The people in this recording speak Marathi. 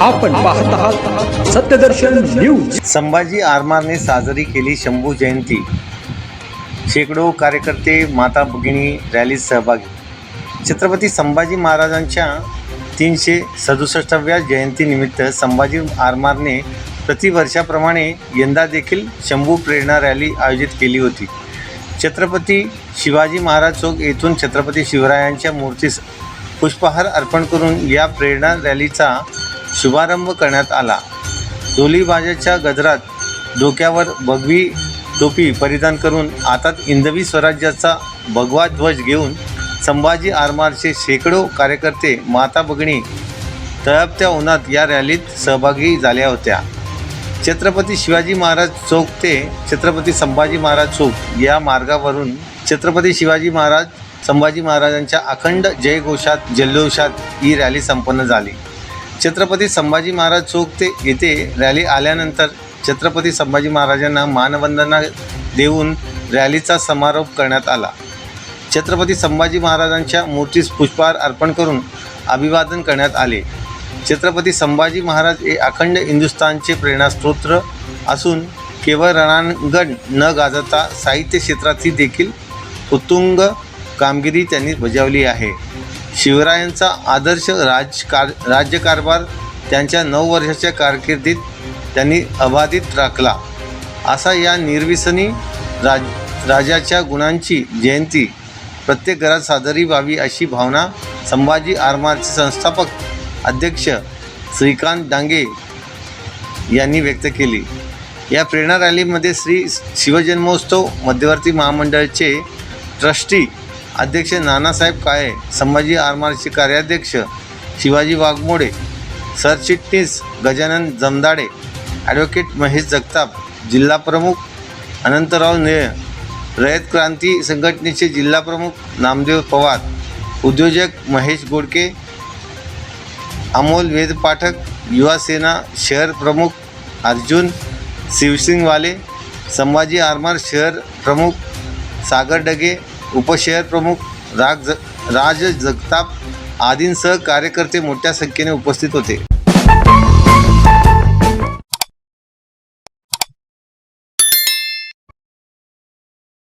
आपण पाहत आहात सत्यदर्शन न्यूज. संभाजी आरमारने साजरी केली शंभू जयंती. शेकडो कार्यकर्ते माता भगिनी रॅलीत सहभागी. छत्रपती संभाजी महाराजांच्या तीनशे सदुसष्टाव्या जयंतीनिमित्त संभाजी आरमारने प्रतिवर्षाप्रमाणे यंदा देखील शंभू प्रेरणा रॅली आयोजित केली होती. छत्रपती शिवाजी महाराज चौक येथून छत्रपती शिवरायांच्या मूर्तीस पुष्पहार अर्पण करून या प्रेरणा रॅलीचा शुभारंभ करण्यात आला. ढोलीबाजाच्या गजरात डोक्यावर भगवी टोपी परिधान करून हातात इंदवी स्वराज्याचा भगवा ध्वज घेऊन संभाजी आरमारचे शेकडो कार्यकर्ते माता भगिनी तळपत्या उन्हात या रॅलीत सहभागी झाल्या होत्या. छत्रपती शिवाजी महाराज चौक ते छत्रपती संभाजी महाराज चौक या मार्गावरून छत्रपती शिवाजी महाराज संभाजी महाराजांच्या अखंड जयघोषात जल्लोषात ही रॅली संपन्न झाली. छत्रपती संभाजी महाराज चौक ते येथे रॅली आल्यानंतर छत्रपती संभाजी महाराजांना मानवंदना देऊन रॅलीचा समारोप करण्यात आला. छत्रपती संभाजी महाराजांच्या मूर्तीस पुष्पहार अर्पण करून अभिवादन करण्यात आले. छत्रपती संभाजी महाराज हे अखंड हिंदुस्थानचे प्रेरणास्त्रोत्र असून केवळ रणांगण न गाजता साहित्य क्षेत्रातही देखील उत्तुंग कामगिरी त्यांनी बजावली आहे. शिवरायांचा आदर्श राजकार राज्यकारभार त्यांच्या नऊ वर्षाच्या कारकिर्दीत त्यांनी अबाधित राखला. असा या निर्विसनी राज राजाच्या गुणांची जयंती प्रत्येक घरात साजरी व्हावी अशी भावना संभाजी आरमारचे संस्थापक अध्यक्ष श्रीकांत डांगे यांनी व्यक्त केली. या प्रेरणा रॅलीमध्ये श्री शिवजन्मोत्सव मध्यवर्ती महामंडळाचे ट्रस्टी अध्यक्ष नानासाहेब काळे संभाजी आरमारचे कार्याध्यक्ष शिवाजी वाघमोडे सरचिटणीस गजानन जमदाडे ॲडव्होकेट महेश जगताप जिल्हा प्रमुख अनंतराव नेळ रयत क्रांती संघटनेचे जिल्हाप्रमुख नामदेव पवार उद्योजक महेश गोडके अमोल वेद पाठक शहर प्रमुख अर्जुन शिवसिंगवाले संभाजी आरमार शहर प्रमुख सागर डगे उपशहर प्रमुख राग ज राज जगताप आदींसह कार्यकर्ते मोठ्या संख्येने उपस्थित होते.